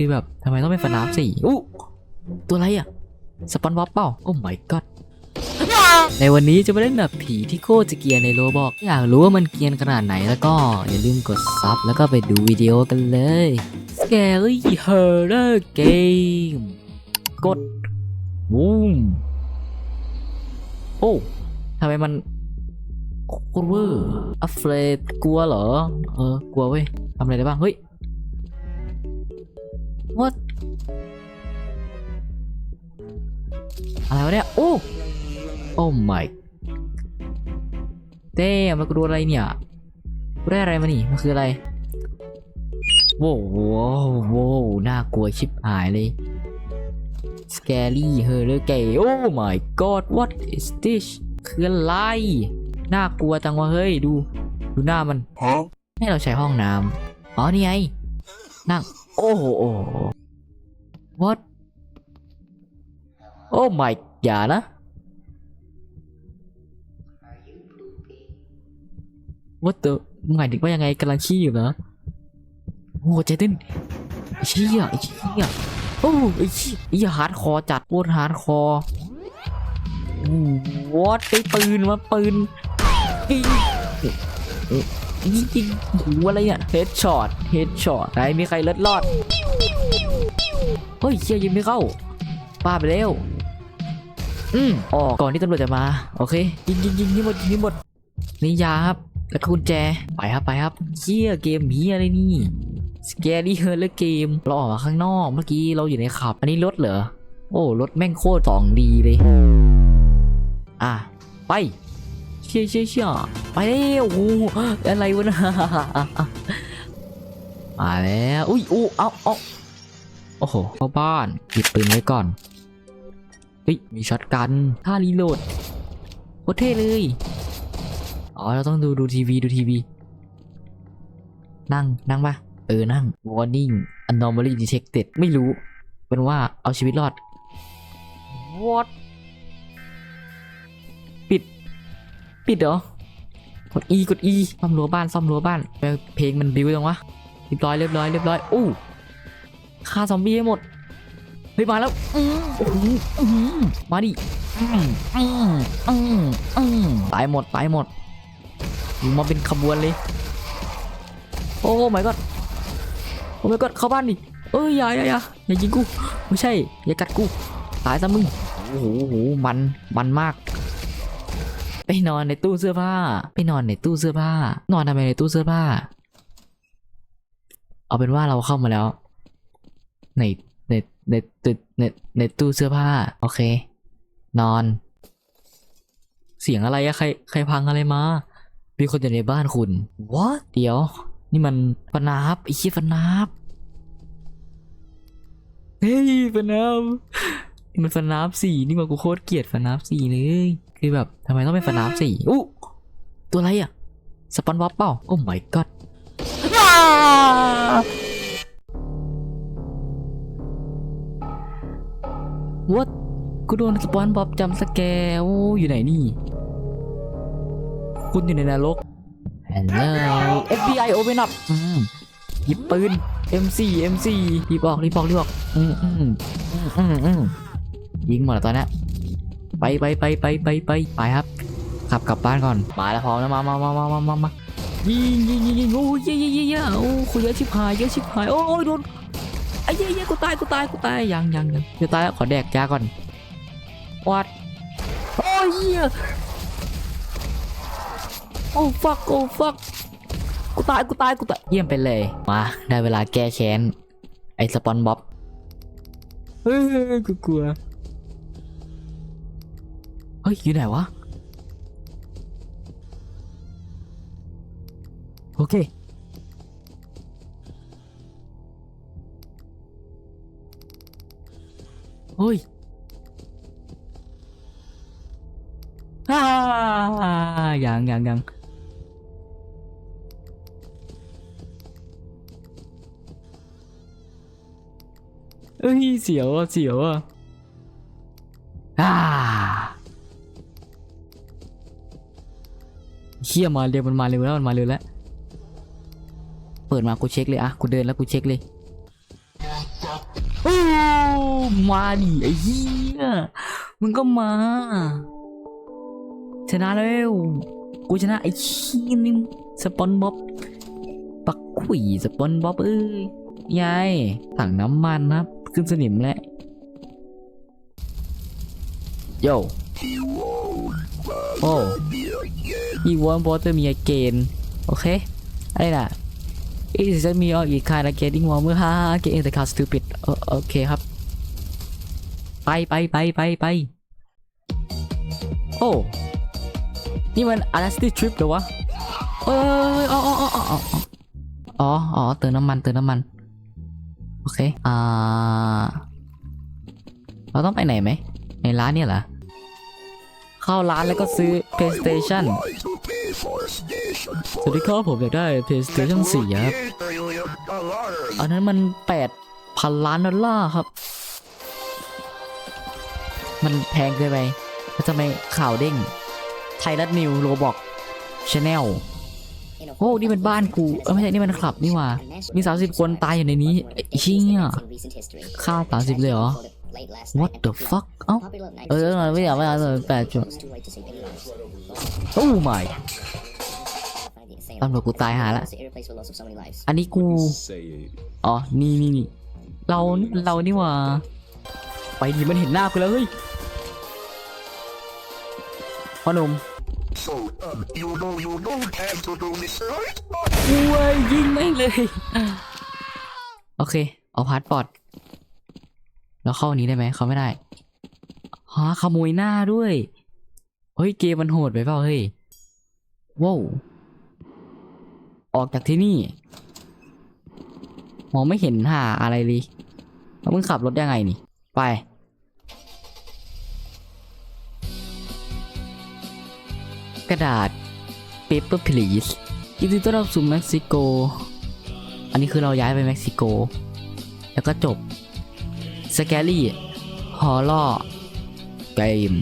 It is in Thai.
คือแบบทำไมต้องเป็นฟันน้ำสี่อู้ตัวอะไรอะสปอนบ๊อบเปล่าโอ้ my god ในวันนี้จะมาเล่นแบบผีที่โคตรจะเกียนในโรบอก อยากรู้ว่ามันเกียนขนาดไหนแล้วก็อย่าลืมกดซับแล้วก็ไปดูวิดีโอกันเลย Scary Horror Game กดบูมโอ้ทำไมมันโคตรเวอร์ afraid กลัวเหรอ เออกลัวเว้ยทำอะไรได้บ้าง เฮ้ย what อะไรวะเนี่ยโอ้โอ้ my เต้มันกูดูอะไรเนี่ยกูได้อะไรมานี่มันคืออะไรโว้วโว้วโว้วน่ากลัวชิบหายเลย scary horror game oh my god what is this คืออะไร น่ากลัวจังวะเฮ้ยดู ดูหน้ามัน Huh? ให้เราใช้ห้องน้ำอ๋อนี่ไง นั่งโอ้โหโอ้โห what โอ้ my อย่านะ what the หมายถึงว่ายังไงกำลังขี้อยู่เหรอโอ้เจเต้นไอ้เชี่ยไอ้เชี่ยโอ้ไอ้เชี่ยไอ้ฮาร์ดคอร์จัดโคตรฮาร์ดคอร์วอตไอ้ปืนมาปืนยิง ยิงยิงหูอะไรเนี่ยเฮดช็อตเฮดช็อตไหนมีใครเล็ดรอดเฮ้ยเชี่ยยิงไม่เข้าป้าไปแล้วอืมออกก่อนที่ตำรวจจะมา โอเค ยิงยิงยิงนี่หมดยิงนี่หมดนี่ยาครับแล้วก็กุญแจไปครับไปครับเชี่ยเกมเฮียอะไรนี่ Scary Horror Game เราออกมาข้างนอกเมื่อกี้เราอยู่ในขับ อันนี้รถเหรอโอ้รถแม่งโคตรสองดีเลย อะ ไป เชี่ยเชี่ยเชี่ย ไปแล้วโอ้อะไรวะนะมาแล้วอุ้ยอู้เอาเอาโอ้โหเข้าบ้านหยิบปืนไว้ก่อนเฮ้ยมีช็อตกันท่ารีโหลดโคตรเท่เลยอ๋อเราต้องดูดูทีวีดูทีวี นั่งนั่งปะเออนั่ง warning anomaly detected ไม่รู้ เป็นว่าเอาชีวิตรอด what ปิด ปิดเหรอ กด E กด E ซ่อมรั้วบ้านซ่อมรั้วบ้าน เพลงมันบิวจังวะเรียบร้อยเรียบร้อยเรียบร้อยอู้ฆ่าซอมบี้ให้หมดเฮ้ยมาแล้วอือโอ้โหอื้อหือมาดิอืมอืมอืมอืมตายหมดตายหมดอยู่มาเป็นขบวนเลย โอ้ my god โอ้ my god เข้าบ้านดิเอ้ยอย่าอย่าอย่าอย่ายิงกู ไม่ใช่ อย่ากัดกู ตายซะมึง โอ้โหโอ้โหมัน มันมาก ไปนอนในตู้เสื้อผ้า ไปนอนในตู้เสื้อผ้า นอนทำไมในตู้เสื้อผ้า เอาเป็นว่าเราเข้ามาแล้ว ในในในในในในตู้เสื้อผ้า โอเค นอน เสียงอะไรอะใครใครพังอะไรมามีคนอยู่ในบ้านคุณ What เดี๋ยว นี่มันฟนาบไอ้ชี่ยฟนาบเฮ้ยฟนาบนี่มันฟนาบสี่นี่มันกูโคตรเกลียดฟนาบสี่เลย คือแบบทำไมต้องเป็นฟนาบสี่อู้ตัวอะไรอะสปอนบ๊อบเปล่าโอ้ my god วัดกูโดนสปอนบ๊อบจำสแกร์โอ้อยู่ไหนนี่ คุณอยู่ในนรก Hello FBI open up อืมหยิบปืน M4 M4 หยิบออกรีบออกรีบออกอืมอืมอืมอืมอืมยิงหมดแล้วตอนเนี้ย ไปไปไปไปไปไปไปครับขับกลับบ้านก่อนมาแล้วพร้อมแล้วมามามามามามามายิงยิงยิงยิงโอ้ยยอะเยอะเยอะโอ้คุยเยอะชิบหายเยอะชิบหายโอ้ยโดนไอ้เย้ยกูตายกูตายกูตายยังยังยังจะตายแล้วขอแดกจ้าก่อนวัดโอ้ยเหี้ยโอ้ฟักโอ้ฟักกูตายกูตายกูตายเยี่ยมไปเลยมาได้เวลาแก้แค้นไอ้สปอนบ๊อบเฮ้ยกูกลัว เฮ้ยอยู่ไหนวะโอเคเเชี่ยมาเร็วมันมาเร็วแล้วมันมาเร็วแล้ว เปิดมากูเช็คเลยอะกูเดินแล้วกูเช็คเลยโอ้มาดิไอ้เหี้ยมึงก็มาชนะแล้วกูชนะไอ้ขี้ยนี่สปอนบ๊อบปักขุยสปอนบ๊อบเอ้ยยายถังน้ำมันนะครับขึ้นสนิมแล้วโยโอ้ อีวอนบอเตอร์มีเกนโอเคอะไรน่ะ It is just me or it kind of getting warmer ฮ่า getting the car stupid โอเคครับ ไปไปไปไปไปโอ้นี่มัน Alastic Trip เหรอวะเอ้ยอ๋ออ๋ออ๋ออ๋ออ๋ออ๋ออ๋อเติมน้ำมันเติมน้ำมัน โอเค อ่า เราต้องไปไหนไหม ในร้านเนี่ยเหรอ เข้าร้านแล้วก็ซื้อ PlayStation สวัสดีครับผมอยากได้ PlayStation 4ครับ อันนั้นมันแปดพันล้านดอลลาร์ครับ มันแพงเกินไปแล้วทำไมข่าวเด้ง ไทยรัฐนิวโรบอกชาแนลโอ้นี่เป็นบ้านกู เออไม่ใช่นี่มันคลับนี่หว่า มี 30 คนตายอยู่ในนี้ไอ้เชี่ยฆ่า30 เลยเหรอ What the fuck เอ้าเออไม่อยากไม่อยากเลยแปดจุดโอ้ my ตำรวจกูตายหาละ อันนี้กู อ๋อ นี่นี่นี่เรานี่เรานี่หว่า ไปดิมันเห็นหน้ากูแล้วเฮ้ยพ่อหนุ่ม So, um, you know you don't have to do this, right? เว้ยยิงไม่งเลย โอเค เอาพาสปอร์ต แล้วเข้านนี้ได้ไหมเขาไม่ได้ฮะขโมยหน้าด้วย เฮ้ยเกมมันโหดไปเปล่าเฮ้ยว้าวออกจากที่นี่มองไม่เห็นหาอะไรเลยแล้วมึงขับรถยังไงนี่ ไป กระดาษ paper please ยินดีต้อนรับสู่เม็กซิโก อันนี้คือเราย้ายไปเม็กซิโก แล้วก็จบ สแกลี่ฮอลล์เกม